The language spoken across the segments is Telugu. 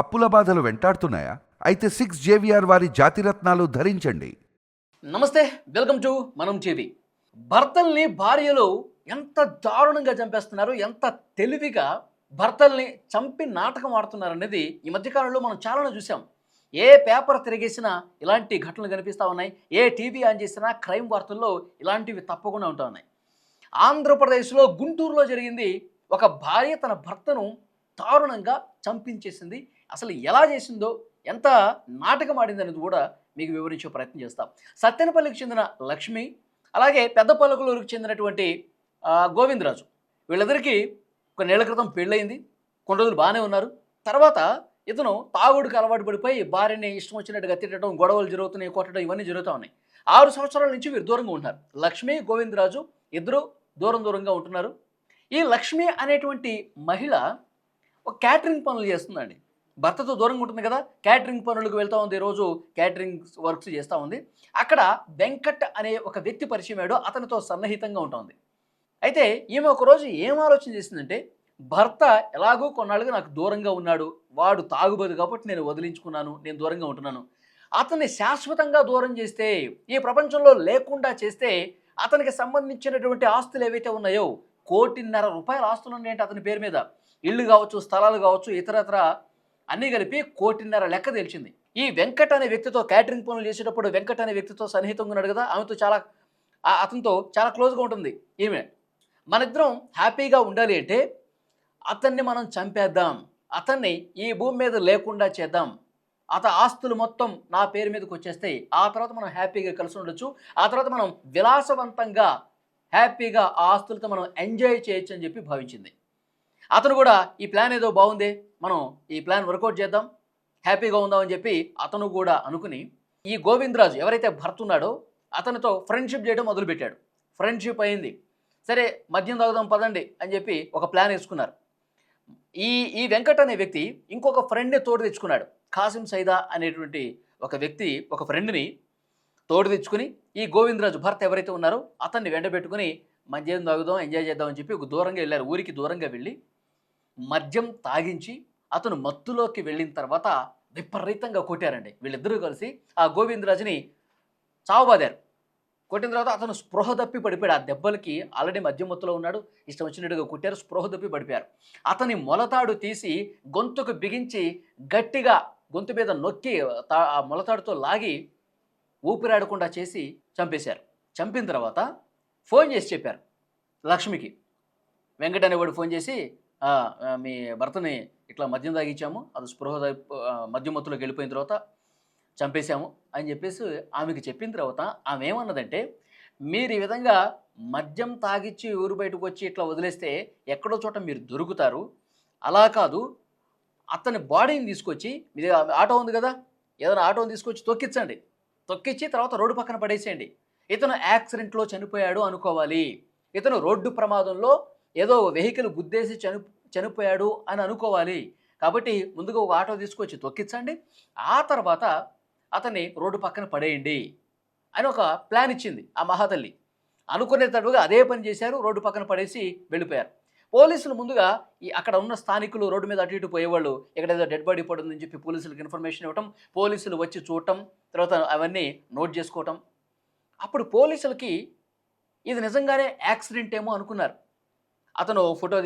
అప్పుల బాధలు వెంటాడుతున్నాయా? అయితే సిక్స్ జేవిఆర్ వారి జాతిరత్నాలు ధరించండి. నమస్తే వెల్కమ్ టు మనం టీవీ. భర్తల్ని భార్యలు ఎంత దారుణంగా చంపేస్తున్నారు ఎంత తెలివిగా భర్తల్ని చంపి నాటకం ఆడుతున్నారు అనేది ఈ మధ్యకాలంలో మనం చాలా చూసాం ఏ పేపర్ తిరిగేసినా ఇలాంటి ఘటనలు కనిపిస్తూ ఉన్నాయి ఏ టీవీ ఆన్ చేసినా క్రైమ్ వార్తల్లో ఇలాంటివి తప్పకుండా ఉంటూ ఉన్నాయి. ఆంధ్రప్రదేశ్లో గుంటూరులో జరిగింది ఒక భార్య తన భర్తను దారుణంగా చంపించేసింది అసలు ఎలా చేసిందో ఎంత నాటకం ఆడింది అనేది కూడా మీకు వివరించే ప్రయత్నం చేస్తాం. సత్తెనపల్లికి చెందిన లక్ష్మి అలాగే పెద్ద పలుకులూరుకు చెందినటువంటి గోవిందరాజు. వీళ్ళిద్దరికీ ఒక నెల క్రితం పెళ్ళయింది. కొన్ని రోజులు బాగానే ఉన్నారు. తర్వాత ఇతను తాగుడుకు అలవాటు పడిపోయి భార్యని ఇష్టం వచ్చినట్టుగా తిట్టడం గొడవలు జరుగుతున్నాయి కొట్టడం ఇవన్నీ జరుగుతూ ఉన్నాయి. ఆరు సంవత్సరాల నుంచి వీరు దూరంగా ఉంటున్నారు. లక్ష్మి గోవిందరాజు ఇద్దరు దూరం దూరంగా ఉంటున్నారు. ఈ లక్ష్మి అనేటువంటి మహిళ ఒక క్యాటరింగ్ పనులు చేస్తుందండి. భర్తతో దూరంగా ఉంటుంది కదా క్యాటరింగ్ పనులకు వెళ్తూ ఉంది రోజు క్యాటరింగ్ వర్క్స్ చేస్తూ ఉంది. అక్కడ వెంకట్ అనే ఒక వ్యక్తి పరిచయం అయ్యాడు అతనితో సన్నిహితంగా ఉంటుంది అయితే ఈమె ఒకరోజు ఏం ఆలోచన చేసిందంటే భర్త ఎలాగో కొన్నాళ్ళుగా నాకు దూరంగా ఉన్నాడు వాడు తాగుబోదు కాబట్టి నేను వదిలించుకున్నాను నేను దూరంగా ఉంటున్నాను. అతన్ని శాశ్వతంగా దూరం చేస్తే ఈ ప్రపంచంలో లేకుండా చేస్తే అతనికి సంబంధించినటువంటి ఆస్తులు ఏవైతే ఉన్నాయో కోటిన్నర రూపాయల ఆస్తులు ఉన్నాయంటే అతని పేరు మీద. ఇళ్ళు కావచ్చు స్థలాలు కావచ్చు ఇతరత్ర అన్నీ కలిపి కోటిన్నర లెక్క తెలిసింది ఈ వెంకట్ అనే వ్యక్తితో క్యాటరింగ్ పనులు చేసేటప్పుడు వెంకట్ అనే వ్యక్తితో సన్నిహితంగా ఉన్నాడు కదా ఆమెతో చాలా అతనితో చాలా క్లోజ్గా ఉంటుంది ఈమె. మనిద్దరం హ్యాపీగా ఉండాలి అంటే అతన్ని మనం చంపేద్దాం అతన్ని ఈ భూమి మీద లేకుండా చేద్దాం. అత ఆస్తులు మొత్తం నా పేరు మీదకి వచ్చేస్తాయి ఆ తర్వాత మనం హ్యాపీగా కలిసి ఉండొచ్చు ఆ తర్వాత మనం విలాసవంతంగా హ్యాపీగా ఆ ఆస్తులతో మనం ఎంజాయ్ చేయొచ్చు అని చెప్పి భావించింది. అతను కూడా ఈ ప్లాన్ ఏదో బాగుంది. మనం ఈ ప్లాన్ వర్కౌట్ చేద్దాం హ్యాపీగా ఉందామని చెప్పి అతను కూడా అనుకుని ఈ గోవిందరాజు ఎవరైతే భర్త ఉన్నాడో అతనితో ఫ్రెండ్షిప్ చేయడం మొదలుపెట్టాడు. ఫ్రెండ్షిప్ అయింది. సరే మద్యం తాగుదాం పదండి అని చెప్పి ఒక ప్లాన్ వేసుకున్నారు. ఈ ఈ వెంకట్ అనే వ్యక్తి ఇంకొక ఫ్రెండ్ని తోడు తెచ్చుకున్నాడు. కాసిం సైదా అనేటువంటి ఒక వ్యక్తి ఒక ఫ్రెండ్ని తోడు తెచ్చుకుని ఈ గోవిందరాజు భర్త ఎవరైతే ఉన్నారో అతన్ని వెంటబెట్టుకుని మద్యం తాగుదాం ఎంజాయ్ చేద్దాం అని చెప్పి ఒక దూరంగా వెళ్ళారు. ఊరికి దూరంగా వెళ్ళి మద్యం తాగించి అతను మత్తులోకి వెళ్ళిన తర్వాత విపరీతంగా కొట్టారండి. వీళ్ళిద్దరూ కలిసి ఆ గోవిందరాజుని చావబాదారు. కొట్టిన తర్వాత అతను స్పృహ తప్పి పడిపోయాడు. ఆ దెబ్బలకి ఆల్రెడీ మద్యం మత్తులో ఉన్నాడు. ఇష్టం వచ్చినట్టుగా కొట్టారు. స్పృహ తప్పి పడిపోయారు. అతని మొలతాడు తీసి గొంతుకు బిగించి గట్టిగా గొంతు మీద నొక్కి తా- ఆ మొలతాడుతో లాగి ఊపిరాడకుండా చేసి చంపేశారు. చంపిన తర్వాత ఫోన్ చేసి చెప్పారు లక్ష్మికి. వెంకట అనేవాడు ఫోన్ చేసి మీ భర్తని ఇట్లా మద్యం తాగించాము అది స్పృహ తప్పి- మద్యం మత్తులోకి వెళ్ళిపోయిన తర్వాత చంపేశాము అని చెప్పేసి ఆమెకి చెప్పిన తర్వాత ఆమె ఏమన్నదంటే మీరు ఈ విధంగా మద్యం తాగిచ్చి ఊరు బయటకు వచ్చి ఇట్లా వదిలేస్తే ఎక్కడో చోట మీరు దొరుకుతారు. అలా కాదు అతని బాడీని తీసుకొచ్చి మీది ఆటో ఉంది కదా ఏదైనా ఆటోని తీసుకొచ్చి తొక్కించండి. తొక్కిచ్చి తర్వాత రోడ్డు పక్కన పడేసేయండి. ఇతను యాక్సిడెంట్లో చనిపోయాడు అనుకోవాలి. ఇతను రోడ్డు ప్రమాదంలో ఏదో వెహికల్ గుద్దేసి చని చనిపోయాడు అని అనుకోవాలి. కాబట్టి ముందుగా ఒక ఆటో తీసుకొచ్చి తొక్కించండి. ఆ తర్వాత అతన్ని రోడ్డు పక్కన పడేయండి అని ఒక ప్లాన్ ఇచ్చింది ఆ మహాతల్లి. అనుకునేటట్టుగా అదే పని చేశారు. రోడ్డు పక్కన పడేసి వెళ్ళిపోయారు. పోలీసులు ముందుగా ఈ అక్కడ ఉన్న స్థానికులు రోడ్డు మీద అటు ఇటు పోయేవాళ్ళు ఇక్కడ ఏదో డెడ్ బాడీ పడుతుందని చెప్పి పోలీసులకు ఇన్ఫర్మేషన్ ఇవ్వటం పోలీసులు వచ్చి చూడటం తర్వాత అవన్నీ నోట్ చేసుకోవటం. అప్పుడు పోలీసులకి ఇది నిజంగానే యాక్సిడెంట్ ఏమో అనుకున్నారు. అతను ఫోటో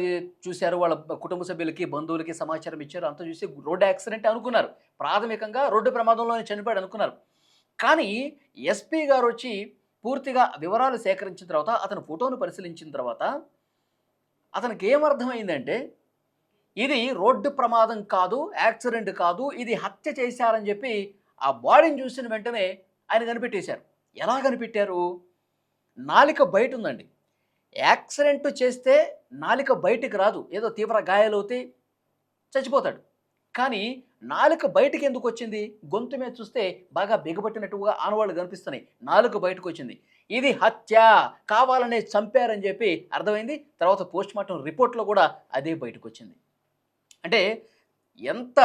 చూశారు వాళ్ళ కుటుంబ సభ్యులకి బంధువులకి సమాచారం ఇచ్చారు. అంతా చూసి రోడ్డు యాక్సిడెంట్ అనుకున్నారు. ప్రాథమికంగా రోడ్డు ప్రమాదంలోనే చనిపోయాడు అనుకున్నారు. కానీ ఎస్పీ గారు వచ్చి పూర్తిగా వివరాలు సేకరించిన తర్వాత అతని ఫోటోను పరిశీలించిన తర్వాత అతనికి ఏమర్థమైందంటే ఇది రోడ్డు ప్రమాదం కాదు యాక్సిడెంట్ కాదు ఇది హత్య చేశారని చెప్పి ఆ బాడీని చూసిన వెంటనే ఆయన కనిపెట్టేశారు. ఎలా కనిపెట్టారు? నాలిక బయట ఉందండి. యాక్సిడెంట్ చేస్తే నాలిక బయటికి రాదు. ఏదో తీవ్ర గాయాలవుతాయి చచ్చిపోతాడు. కానీ నాలుక బయటికి ఎందుకు వచ్చింది? గొంతు మీద చూస్తే బాగా బిగబట్టినట్టుగా ఆనవాళ్ళు కనిపిస్తున్నాయి. నాలుక బయటకు వచ్చింది. ఇది హత్య. కావాలనే చంపారని చెప్పి అర్థమైంది. తర్వాత పోస్ట్ మార్టం రిపోర్ట్లో కూడా అదే బయటకు వచ్చింది. అంటే ఎంత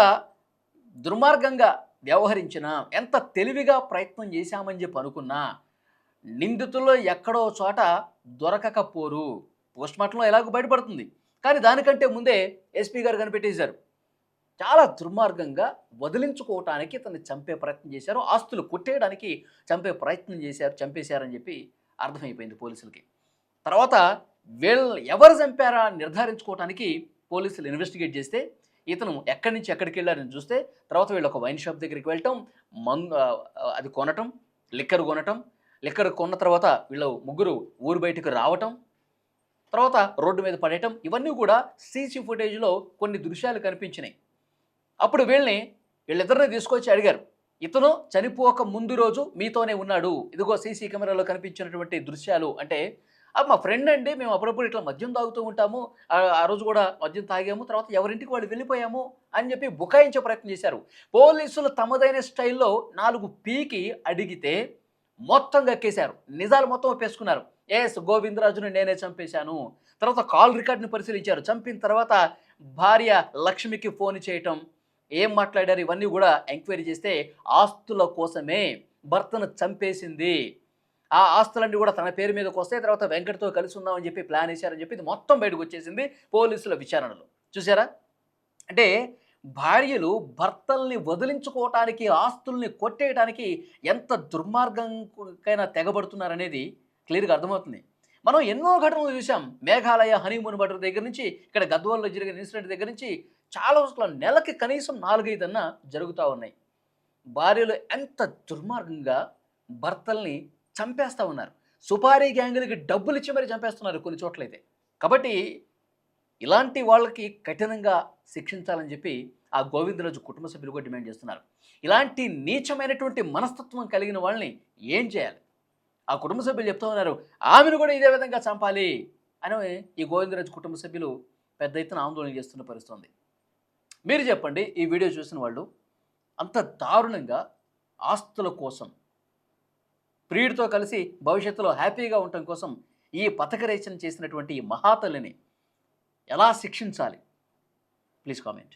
దుర్మార్గంగా వ్యవహరించినా ఎంత తెలివిగా ప్రయత్నం చేశామని చెప్పి అనుకున్నా నిందితుల్లో ఎక్కడో చోట దొరకకపోరు. పోస్ట్ మార్టంలో ఎలాగో బయటపడుతుంది. కానీ దానికంటే ముందే ఎస్పీ గారు కనిపెట్టేశారు. చాలా దుర్మార్గంగా వదిలించుకోవటానికి తను చంపే ప్రయత్నం చేశారు. ఆస్తులు కొట్టేయడానికి చంపే ప్రయత్నం చేశారు చంపేశారని చెప్పి అర్థమైపోయింది పోలీసులకి. తర్వాత వీళ్ళు ఎవరు చంపారా నిర్ధారించుకోవటానికి పోలీసులు ఇన్వెస్టిగేట్ చేస్తే ఇతను ఎక్కడి నుంచి ఎక్కడికి వెళ్ళారని చూస్తే తర్వాత వీళ్ళు ఒక వైన్ షాప్ దగ్గరికి వెళ్ళటం మందు అది కొనటం లిక్కర్ కొనటం లిక్కర్ కొన్న తర్వాత వీళ్ళు ముగ్గురు ఊరు బయటకు రావటం తర్వాత రోడ్డు మీద పడేయటం ఇవన్నీ కూడా సీసీ ఫుటేజ్లో కొన్ని దృశ్యాలు కనిపించినాయి. అప్పుడు వీళ్ళని వీళ్ళిద్దరిని తీసుకొచ్చి అడిగారు ఇతను చనిపోక ముందు రోజు మీతోనే ఉన్నాడు. ఇదిగో సీసీ కెమెరాలో కనిపించినటువంటి దృశ్యాలు అంటే మా ఫ్రెండ్ అండి మేము అప్పుడప్పుడు ఇట్లా మద్యం తాగుతూ ఉంటాము. ఆ ఆ రోజు కూడా మద్యం తాగాము. తర్వాత ఎవరింటికి వాళ్ళు వెళ్ళిపోయాము అని చెప్పి బుకాయించే ప్రయత్నం చేశారు. పోలీసులు తమదైన స్టైల్లో నాలుగు పీకి అడిగితే మొత్తం గక్కేశారు నిజాలు మొత్తం ఒప్పేసుకున్నారు. ఎస్ గోవిందరాజును నేనే చంపేశాను. తర్వాత కాల్ రికార్డుని పరిశీలించారు. చంపిన తర్వాత భార్య లక్ష్మికి ఫోన్ చేయటం ఏం మాట్లాడారు ఇవన్నీ కూడా ఎంక్వైరీ చేస్తే ఆస్తుల కోసమే భర్తను చంపేసింది. ఆ ఆస్తులన్నీ కూడా తన పేరు మీదకి వస్తే తర్వాత వెంకటతో కలిసి ఉందామని చెప్పి ప్లాన్ వేశారని చెప్పి ఇది మొత్తం బయటకు వచ్చేసింది పోలీసుల విచారణలో. చూసారా అంటే భార్యలు భర్తల్ని వదిలించుకోవటానికి ఆస్తుల్ని కొట్టేయడానికి ఎంత దుర్మార్గంకైనా తెగబడుతున్నారనేది క్లియర్గా అర్థమవుతుంది. మనం ఎన్నో ఘటనలు చూసాం మేఘాలయ హనీమూన్ బటర్ దగ్గర నుంచి ఇక్కడ గద్వాల్లో జరిగిన ఇన్సిడెంట్ దగ్గర నుంచి చాలా రోజుల నెలకి కనీసం నాలుగైదన్నా జరుగుతూ ఉన్నాయి. భార్యలు ఎంత దుర్మార్గంగా భర్తల్ని చంపేస్తూ ఉన్నారు. సుపారీ గ్యాంగులకి డబ్బులు ఇచ్చి మరీ చంపేస్తున్నారు కొన్ని చోట్లయితే కాబట్టి ఇలాంటి వాళ్ళకి కఠినంగా శిక్షించాలని చెప్పి ఆ గోవిందరాజు కుటుంబ సభ్యులు కూడా డిమాండ్ చేస్తున్నారు. ఇలాంటి నీచమైనటువంటి మనస్తత్వం కలిగిన వాళ్ళని ఏం చేయాలి? ఆ కుటుంబ సభ్యులు చెప్తూ ఉన్నారు ఆమెను కూడా ఇదే విధంగా చంపాలి అని ఈ గోవిందరాజు కుటుంబ సభ్యులు పెద్ద ఎత్తున ఆందోళన చేస్తున్న పరిస్థితుంది. మీరు చెప్పండి ఈ వీడియో చూసిన వాళ్ళు అంత దారుణంగా ఆస్తుల కోసం ప్రియుడితో కలిసి భవిష్యత్తులో హ్యాపీగా ఉండటం కోసం ఈ పథకరేచన చేసినటువంటి ఈ మహాతల్లిని ఎలా శిక్షించాలి? Please comment.